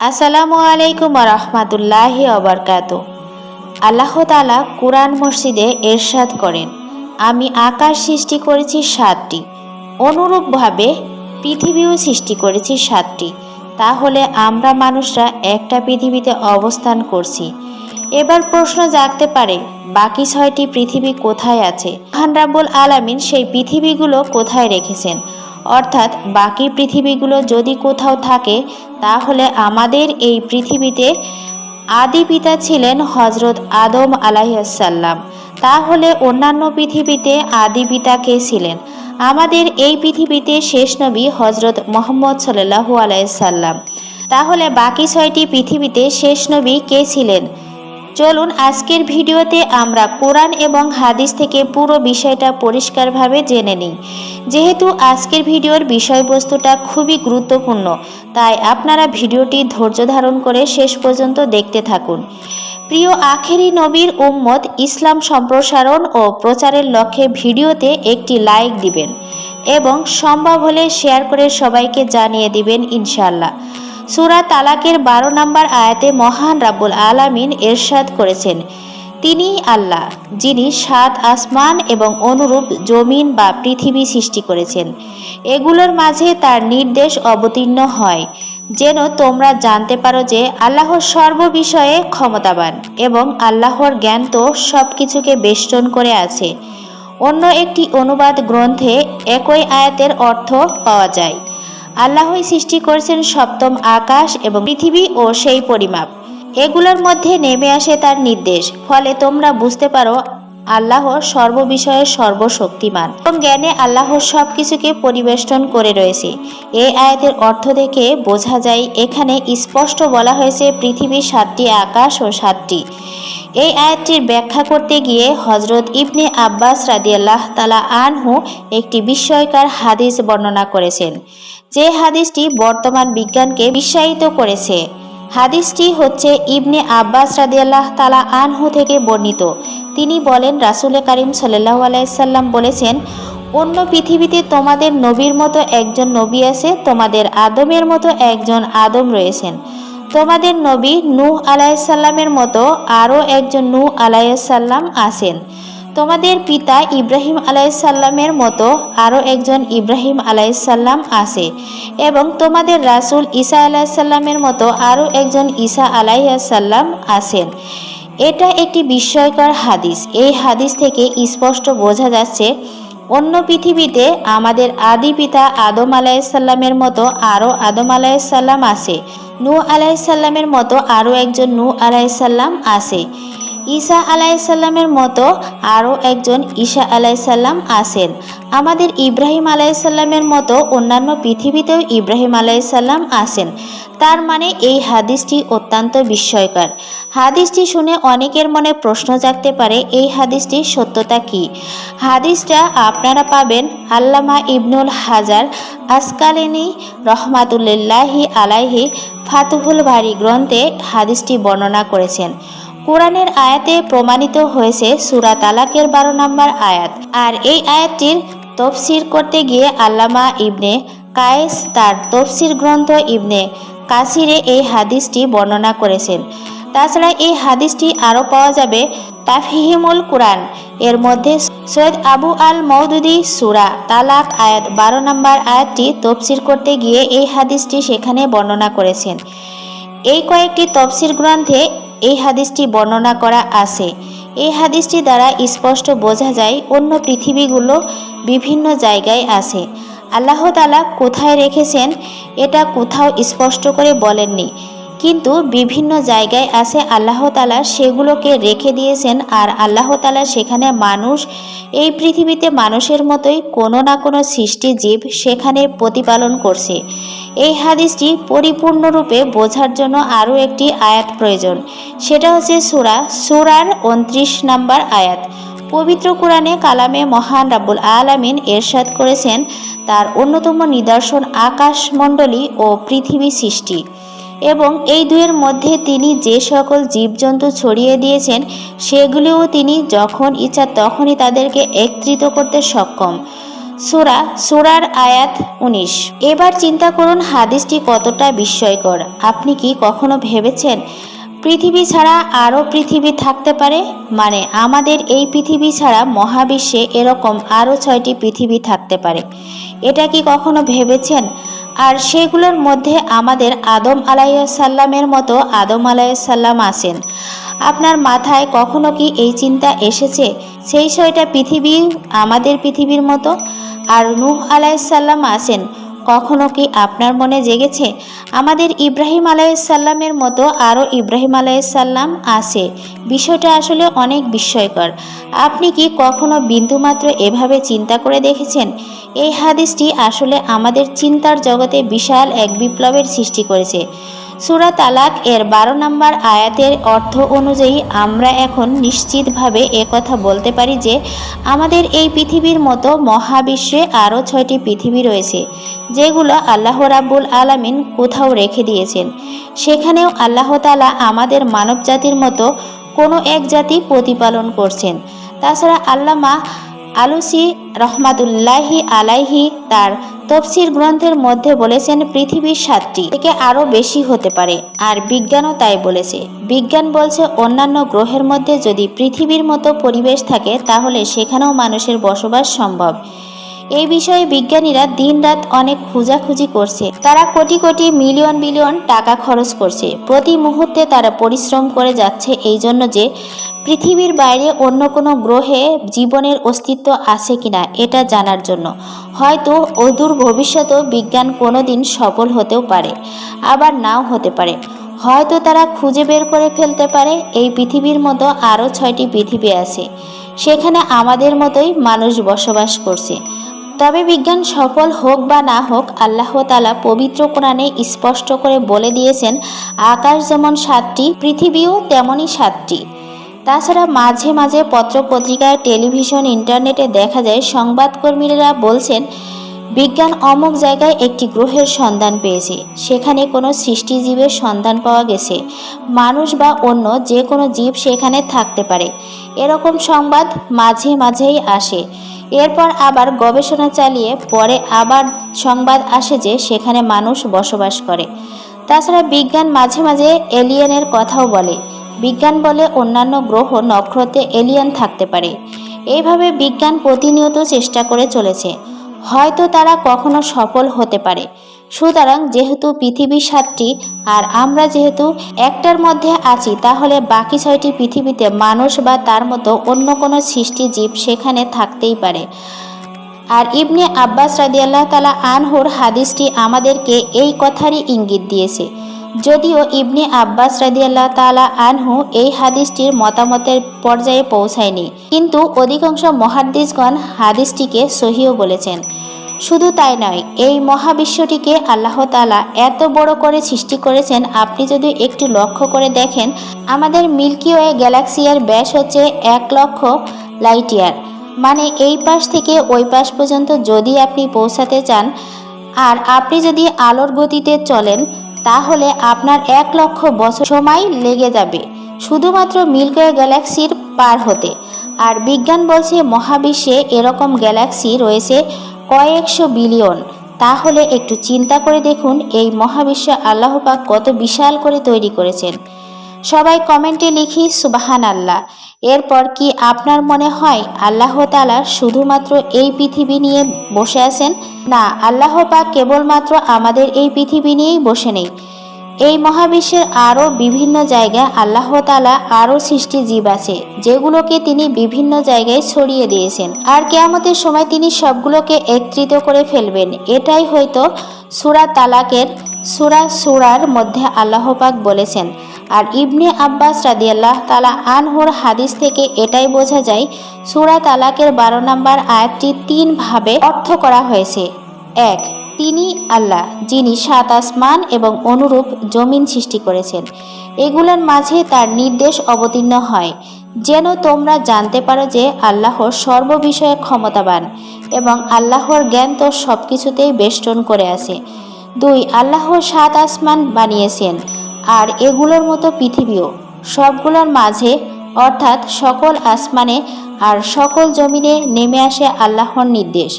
আসসালামু আলাইকুম রহমাতুল্লাহি অবরকাত আল্লাহ তালা কুরআন মসজিদে এরশাদ করেন, আমি আকাশ সৃষ্টি করেছি সাতটি, অনুরূপভাবে পৃথিবীও সৃষ্টি করেছি সাতটি, তাহলে আমরা মানুষরা একটা পৃথিবীতে অবস্থান করছি। এবার প্রশ্ন জাগতে পারে, বাকি ছয়টি পৃথিবী কোথায় আছে? রাব্বুল আলামিন সেই পৃথিবীগুলো কোথায় রেখেছেন? অর্থাৎ বাকি পৃথিবীগুলো যদি কোথাও থাকে তাহলে আমাদের এই পৃথিবীতে আদি পিতা ছিলেন হজরত আদম আলাইসাল্লাম তাহলে অন্যান্য পৃথিবীতে আদি পিতা কে ছিলেন? আমাদের এই পৃথিবীতে শেষ নবী হজরত মোহাম্মদ সাল্লাহু আলাইসাল্লাম তাহলে বাকি ছয়টি পৃথিবীতে শেষ নবী কে ছিলেন? চলুন আজকের ভিডিওতে আমরা কোরআন এবং হাদিস থেকে পুরো বিষয়টা পরিষ্কারভাবে জেনে নিই। যেহেতু আজকের ভিডিওর বিষয়বস্তুটা খুবই গুরুত্বপূর্ণ, তাই আপনারা ভিডিওটি ধৈর্য ধারণ করে শেষ পর্যন্ত দেখতে থাকুন। প্রিয় আখেরি নবীর উম্মত ইসলাম সম্প্রসারণ ও প্রচারের লক্ষ্যে ভিডিওতে একটি লাইক দিবেন এবং সম্ভব হলে শেয়ার করে সবাইকে জানিয়ে দিবেন ইনশাল্লাহ সুরা তালাকের বারো নম্বর আয়াতে মহান রাব্বুল আলামিন এরশাদ করেছেন। তিনিই আল্লাহ, যিনি সাত আসমান এবং অনুরূপ জমিন বা পৃথিবী সৃষ্টি করেছেন। এগুলোর মাঝে তার নির্দেশ অবতীর্ণ হয়, যেন তোমরা জানতে পারো যে আল্লাহর সর্ববিষয়ে ক্ষমতাবান এবং আল্লাহর জ্ঞান তো সব কিছুকে বেষ্টন করে আছে। অন্য একটি অনুবাদ গ্রন্থে একই আয়াতের অর্থ পাওয়া যায়। আল্লাহই সৃষ্টি করেছেন সপ্তম আকাশ এবং পৃথিবী ও সেই পরিমাপ। এগুলোর মধ্যে নেমে আসে তার নির্দেশ, ফলে তোমরা বুঝতে পারো আল্লাহ সর্ববিষয়ে সর্বশক্তিমান। এবং জ্ঞানে আল্লাহর সব কিছুকে পরিবেষ্টন করে রয়েছে। এই আয়াতের অর্থ দেখে বোঝা যায়, এখানে স্পষ্ট বলা হয়েছে পৃথিবীর সাতটি আকাশ ও সাতটি। এই আয়াতটির ব্যাখ্যা করতে গিয়ে হজরত ইবনে আব্বাস রাদিয়াল্লাহ তালা আনহু একটি বিস্ময়কার হাদিস বর্ণনা করেছেন। যে হাদিসটি বর্তমান বিজ্ঞানকে বিশ্বায়িত করেছে। হাদিসটি হচ্ছে ইবনে আব্বাস রাদিয়াল্লাহ তালা আনহু থেকে বর্ণিত। তিনি বলেন রাসুল করিম সাল্লাহ আলাইসাল্লাম বলেছেন, অন্য পৃথিবীতে তোমাদের নবীর মতো একজন নবী আছে, তোমাদের আদমের মতো একজন আদম রয়েছেন। তোমাদের নবী নূহ আলাইসাল্লামের মতো আরও একজন নূহ আলাইসাল্লাম আছেন। তোমাদের পিতা ইব্রাহিম আলাইসাল্লামের মতো আরও একজন ইব্রাহিম আলাইসাল্লাম আছে এবং তোমাদের রাসুল ঈসা আলাইসাল্লামের মতো আরও একজন ঈসা আলাইসাল্লাম আছেন। এটা একটি বিস্ময়কর হাদিস। এই হাদিস থেকে স্পষ্ট বোঝা যাচ্ছে অন্য পৃথিবীতে আমাদের আদি পিতা আদম আলাইসাল্লামের মতো আরও আদম আলাইসাল্লাম আছে নূ আলাইসাল্লামের মতো আরও একজন নূ আলাইসাল্লাম আছে। ঈসা আলাইসাল্লামের মতো আরও একজন ঈশা আলাইসাল্লাম আছেন। আমাদের ইব্রাহিম আলাইসাল্লামের মতো অন্যান্য পৃথিবীতেও ইব্রাহিম আলাইসাল্লাম আছেন। তার মানে এই হাদিসটি অত্যন্ত বিস্ময়কর। হাদিসটি শুনে অনেকের মনে প্রশ্ন জাগতে পারে, এই হাদিসটির সত্যতা কি? হাদিসটা আপনারা পাবেন আল্লামা ইবনুল হাজার আসকালেনি রহমাতুল্লাহি আলাইহি ফাতুহুল বাড়ি গ্রন্থে হাদিসটি বর্ণনা করেছেন। কোরআনের আয়াতে প্রমাণিত হয়েছে সুরা তালাকের বারো নম্বর আয়াত। আর এই আয়াতটির তফসির করতে গিয়ে আল্লামা ইবনে কায়েস তার তফসির গ্রন্থ ইবনে কাসিরে এই হাদিসটি বর্ণনা করেছেন। তাছাড়া এই হাদিসটি আরও পাওয়া যাবে তাফহিমুল কোরআন। এর মধ্যে সৈয়দ আবু আল মৌদুদি সুরা তালাক আয়াত বারো নম্বর আয়াতটি তফসির করতে গিয়ে এই হাদিসটি সেখানে বর্ণনা করেছেন। এই কয়েকটি তফসির গ্রন্থে এই হাদিসটি বর্ণনা করা আছে। এই হাদিসটি দ্বারা স্পষ্ট বোঝা যায় অন্য পৃথিবীগুলো বিভিন্ন জায়গায় আছে। আল্লাহতালা কোথায় রেখেছেন, এটা কোথাও স্পষ্ট করে বলেননি। কিন্তু বিভিন্ন জায়গায় আছে আল্লাহ তালা সেগুলোকে রেখে দিয়েছেন আর আল্লাহ তালা সেখানে মানুষ, এই পৃথিবীতে মানুষের মতোই কোনো না কোনো সৃষ্টি জীব সেখানে প্রতিপালন করছে। এই হাদিসটি পরিপূর্ণরূপে বোঝার জন্য আরও একটি আয়াত প্রয়োজন। সেটা হচ্ছে সুরা, সুরার উনত্রিশ নাম্বার আয়াত। পবিত্র কোরআনে কালামে মহান রাব্বুল আলামিন এরশাদ করেছেন, তার অন্যতম নিদর্শন আকাশমণ্ডলী ও পৃথিবী সৃষ্টি। এবং এই দুয়ের মধ্যে তিনি যে সকল জীবজন্তু ছড়িয়ে দিয়েছেন, সেগুলিও তিনি যখন ইচ্ছা তখনই তাদেরকে একত্রিত করতে সক্ষম। সুরা, সুরার আয়াত উনিশ। এবার চিন্তা করুন হাদিসটি কতটা বিস্ময়কর। আপনি কি কখনো ভেবেছেন পৃথিবী ছাড়া আরও পৃথিবী থাকতে পারে? মানে আমাদের এই পৃথিবী ছাড়া মহাবিশ্বে এরকম আরও ছয়টি পৃথিবী থাকতে পারে। এটা কি কখনো ভেবেছেন? আর সেগুলোর মধ্যে আমাদের আদম আলাইসাল্লামের মতো আদম আলাইসাল্লাম আসেন আপনার মাথায় কখনো কি এই চিন্তা এসেছে? সেই ছয়টা পৃথিবী আমাদের পৃথিবীর মতো? আর নূহ আলাইসাল্লাম আসেন কখনো কি আপনার মনে জেগেছে? আমাদের ইব্রাহিম আলাইসাল্লামের মতো আরও ইব্রাহিম আলাইসাল্লাম আছে। বিষয়টা আসলে অনেক বিস্ময়কর। আপনি কি কখনো বিন্দুমাত্র এভাবে চিন্তা করে দেখেছেন? এই হাদিসটি আসলে আমাদের চিন্তার জগতে বিশাল এক বিপ্লবের সৃষ্টি করেছে। সুরা তালাক এর বারো নম্বর আয়াতের অর্থ অনুযায়ী আমরা এখন নিশ্চিতভাবে কথা বলতে পারি যে আমাদের এই পৃথিবীর মতো মহাবিশ্বে আরও ছয়টি পৃথিবী রয়েছে, যেগুলো আল্লাহ রাব্বুল আলামিন কোথাও রেখে দিয়েছেন। সেখানেও আল্লাহ তালা আমাদের মানব জাতির মতো কোনো এক জাতি প্রতিপালন করছেন। তাছাড়া আল্লামা আলুসি রহমাতুল্লাহি আলাইহি তার তফসির গ্রন্থের মধ্যে বলেছেন, পৃথিবীর সাতটি থেকে আরও বেশি হতে পারে। আর বিজ্ঞানও তাই বলেছে। বিজ্ঞান বলছে, অন্যান্য গ্রহের মধ্যে যদি পৃথিবীর মতো পরিবেশ থাকে, তাহলে সেখানেও মানুষের বসবাস সম্ভব। এই বিষয়ে বিজ্ঞানীরা দিনরাত অনেক খোঁজাখুঁজি করছে। তারা কোটি কোটি মিলিয়ন বিলিয়ন টাকা খরচ করছে। প্রতি মুহূর্তে তারা পরিশ্রম করে যাচ্ছে এই জন্য যে পৃথিবীর বাইরে অন্য কোনো গ্রহে জীবনের অস্তিত্ব আছে কিনা এটা জানার জন্য। হয়তো অদূর ভবিষ্যতেও বিজ্ঞান কোনো দিন সফল হতেও পারে, আবার নাও হতে পারে। হয়তো তারা খুঁজে বের করে ফেলতে পারে, এই পৃথিবীর মতো আরও ছয়টি পৃথিবী আছে, সেখানে আমাদের মতোই মানুষ বসবাস করছে। তবে বিজ্ঞান সফল হোক বা না হোক, আল্লাহ তালা পবিত্র কোরআনে স্পষ্ট করে বলে দিয়েছেন, আকাশ যেমন সাতটি, পৃথিবীও তেমনই সাতটি। তাছাড়া মাঝে মাঝে পত্রপত্রিকায়, টেলিভিশন, ইন্টারনেটে দেখা যায়, সংবাদকর্মীরা বলছেন, বিজ্ঞান অমুক জায়গায় একটি গ্রহের সন্ধান পেয়েছে। সেখানে কোনো সৃষ্টিজীবের সন্ধান পাওয়া গেছে। মানুষ বা অন্য যে কোনো জীব সেখানে থাকতে পারে। এরকম সংবাদ মাঝে মাঝেই আসে। এরপর আবার গবেষণা চালিয়ে পরে আবার সংবাদ আসে যে সেখানে মানুষ বসবাস করে। তাছাড়া বিজ্ঞান মাঝে মাঝে এলিয়েনের কথাও বলে। বিজ্ঞান বলে অন্যান্য গ্রহ নক্ষত্রে এলিয়েন থাকতে পারে। এইভাবে বিজ্ঞান প্রতিনিয়ত চেষ্টা করে চলেছে। হয়তো তারা কখনো সফল হতে পারে। সুতরাং যেহেতু পৃথিবী সাতটি আর আমরা যেহেতু একটার মধ্যে আছি, তাহলে বাকি ছয়টি পৃথিবীতে মানুষ বা তার মতো অন্য কোনো সৃষ্টি জীব সেখানে থাকতেই পারে। আর ইবনে আব্বাস রাদিয়াল্লাহ তালা আনহুর হাদিসটি আমাদেরকে এই কথারই ইঙ্গিত দিয়েছে। যদিও ইবনে আব্বাস রাদিয়াল্লাহ তালা আনহু এই হাদিসটির মতামতের পর্যায়ে পৌঁছায়নি, কিন্তু অধিকাংশ মহাদ্দিসগণ হাদিসটিকে সহিও বলেছেন। শুধু তাই নয়, এই মহাবিশ্বটিকে আল্লাহ তালা এত বড় করে সৃষ্টি করেছেন। আপনি যদি একটু লক্ষ্য করে দেখেন, আমাদের মিল্কি ওয়ে গ্যালাক্সিয়ার ব্যাস হচ্ছে এক লক্ষ লাইট ইয়ার। মানে এই পাশ থেকে ওই পাশ পর্যন্ত যদি আপনি পৌঁছাতে চান, আর আপনি যদি আলোর গতিতে চলেন, তাহলে আপনার এক লক্ষ বছর সময় লেগে যাবে। শুধুমাত্র মিল্কওয়ে গ্যালাক্সির পার হতে। আর বিজ্ঞান বলছে মহাবিশ্বে এরকম গ্যালাক্সি রয়েছে কয়েকশো বিলিয়ন। তাহলে একটু চিন্তা করে দেখুন এই মহাবিশ্ব আল্লাহপাক কত বিশাল করে তৈরি করেছেন। সবাই কমেন্টে লিখি সুবাহান আল্লাহ এরপর কি আপনার মনে হয় আল্লাহ তালা শুধুমাত্র এই পৃথিবী নিয়ে বসে আছেন? না, আল্লাহ পাক কেবলমাত্র আমাদের এই পৃথিবী নিয়েই বসে নেই। এই মহাবিশ্বের আরও বিভিন্ন জায়গায় আল্লাহ তালা আরও সৃষ্টি জীব আছে, যেগুলোকে তিনি বিভিন্ন জায়গায় ছড়িয়ে দিয়েছেন। আর কেয়ামতের সময় তিনি সবগুলোকে একত্রিত করে ফেলবেন। এটাই হয়তো সুরা তালাকের, সুরা সুরার মধ্যে আল্লাহ পাক বলেছেন। আর ইবনে আব্বাস রাদিয়াল্লাহ তালা আনহুর হাদিস থেকে এটাই বোঝা যায়, সুরা তালাকের বারো নম্বর আয়াতটি তিনভাবে অর্থ করা হয়েছে। এক তিনি আল্লাহ, যিনি সাত আসমান এবং অনুরূপ জমিন সৃষ্টি করেছেন। এগুলোর মাঝে তার নির্দেশ অবতীর্ণ হয়, যেন তোমরা জানতে পারো যে আল্লাহর সর্ববিষয়ে ক্ষমতাবান এবং আল্লাহর জ্ঞান তো সব কিছুতেই বেষ্টন করে আছে। দুই, আল্লাহ সাত আসমান বানিয়েছেন, আর এগুলোর মতো পৃথিবীও। সবগুলোর মাঝে, অর্থাৎ সকল আসমানে আর সকল জমিনে নেমে আসে আল্লাহর নির্দেশ।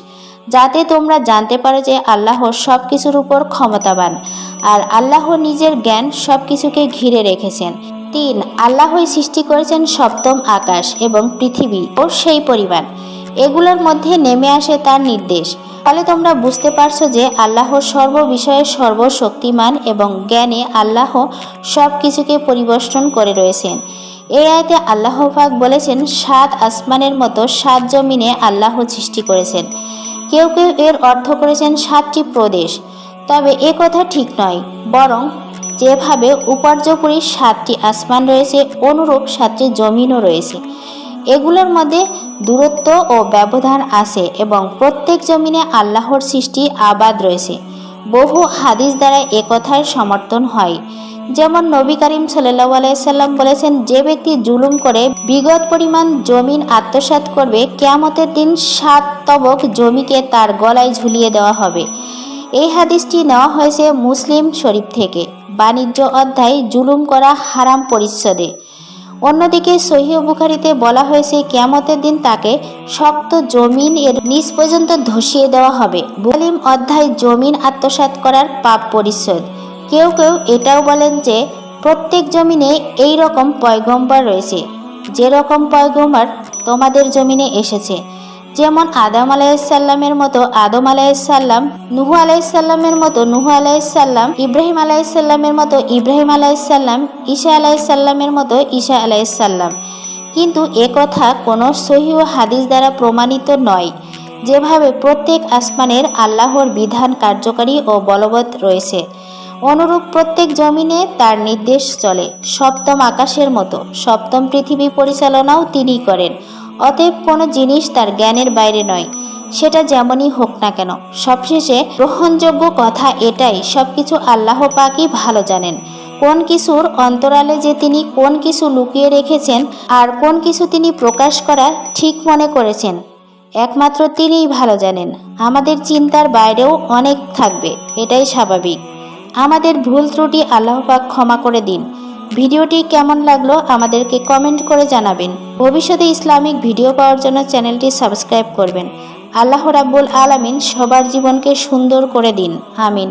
যাতে তোমরা জানতে পারো যে আল্লাহ সব কিছুর উপর ক্ষমতাবান আর আল্লাহ নিজের জ্ঞান সব কিছুকে ঘিরে রেখেছেন। তিন, আল্লাহই সৃষ্টি করেছেন সপ্তম আকাশ এবং পৃথিবী ও সেই পরিমাণ। এগুলোর মধ্যে নেমে আসে তার নির্দেশ। ফলে তোমরা বুঝতে পারছ যে আল্লাহ সর্ব বিষয়ে সর্বশক্তিমান এবং জ্ঞানে আল্লাহ সব কিছুকে পরিবর্তন করে রয়েছেন। এই আয়তে আল্লাহ পাক বলেছেন, সাত আসমানের মতো সাত জমিনে আল্লাহ সৃষ্টি করেছেন। কেউ কেউ এর অর্থ করেছেন সাতটি প্রদেশ। তবে এ কথা ঠিক নয়, বরং যেভাবে উপার্যপুরী সাতটি আসমান রয়েছে, অনুরূপ সাতটি জমিনও রয়েছে। এগুলোর মধ্যে দূরত্ব ও ব্যবধান আছে এবং প্রত্যেক জমিনে আল্লাহর সৃষ্টি আবাদ রয়েছে। বহু হাদিস দ্বারা এ একথার সমর্থন হয়। যেমন নবী করিম সাল্লাহ আলাইসাল্লাম বলেছেন, যে ব্যক্তি জুলুম করে বিগত পরিমাণ জমিন আত্মসাৎ করবে, কেয়ামতের দিন সাত তবক জমিকে তার গলায় ঝুলিয়ে দেওয়া হবে। এই হাদিসটি নেওয়া হয়েছে মুসলিম শরীফ থেকে। বাণিজ্য অধ্যায়, জুলুম করা হারাম পরিচ্ছদে। অন্যদিকে সহিহ বুখারিতে বলা হয়েছে, কেয়ামতের দিন তাকে শক্ত জমিন এর নিচ পর্যন্ত ধসিয়ে দেওয়া হবে। বুলিম অধ্যায়, জমিন আত্মসাৎ করার পাপ পরিচ্ছদ। কেউ কেউ এটাও বলেন যে, প্রত্যেক জমিনে এই রকম পয়গম্বর রয়েছে। যেরকম পয়গম্বর তোমাদের জমিনে এসেছে। যেমন আদম আলাইসাল্লামের মতো আদম আলাইসাল্লাম নুহু আলাইসাল্লামের মতো নুহু আলাইসাল্লাম ইব্রাহিম আলাইসাল্লামের মতো ইব্রাহিম আলাইসাল্লাম ঈশা আলাইসাল্লামের মতো ঈশা আলাইসাল্লাম কিন্তু একথা কোনো সহি ও হাদিস দ্বারা প্রমাণিত নয়। যেভাবে প্রত্যেক আসমানের আল্লাহর বিধান কার্যকারী ও বলবৎ রয়েছে। অনুরূপ প্রত্যেক জমিনে তার নির্দেশ চলে। সপ্তম আকাশের মতো। সপ্তম পৃথিবী পরিচালনাও তিনিই করেন। অতএব কোনো জিনিস তার জ্ঞানের বাইরে নয়। সেটা যেমনই হোক না কেন। সবশেষে গ্রহণযোগ্য কথা এটাই, সবকিছু আল্লাহ পাকই ভালো জানেন। কোন কিছুর অন্তরালে যে তিনি কোন কিছু লুকিয়ে রেখেছেন আর কোন কিছু তিনি প্রকাশ করা ঠিক মনে করেছেন, একমাত্র তিনিই ভালো জানেন। আমাদের চিন্তার বাইরেও অনেক থাকবে, এটাই স্বাভাবিক। আমাদের ভুল ত্রুটি আল্লাহ পাক ক্ষমা করে দিন। ভিডিওটি কেমন লাগল আমাদেরকে কমেন্ট করে জানাবেন। ভবিষ্যতে ইসলামিক ভিডিও পাওয়ার জন্য চ্যানেলটি সাবস্ক্রাইব করবেন। আল্লাহ রাব্বুল আলামিন সবার জীবনকে সুন্দর করে দিন। আমিন।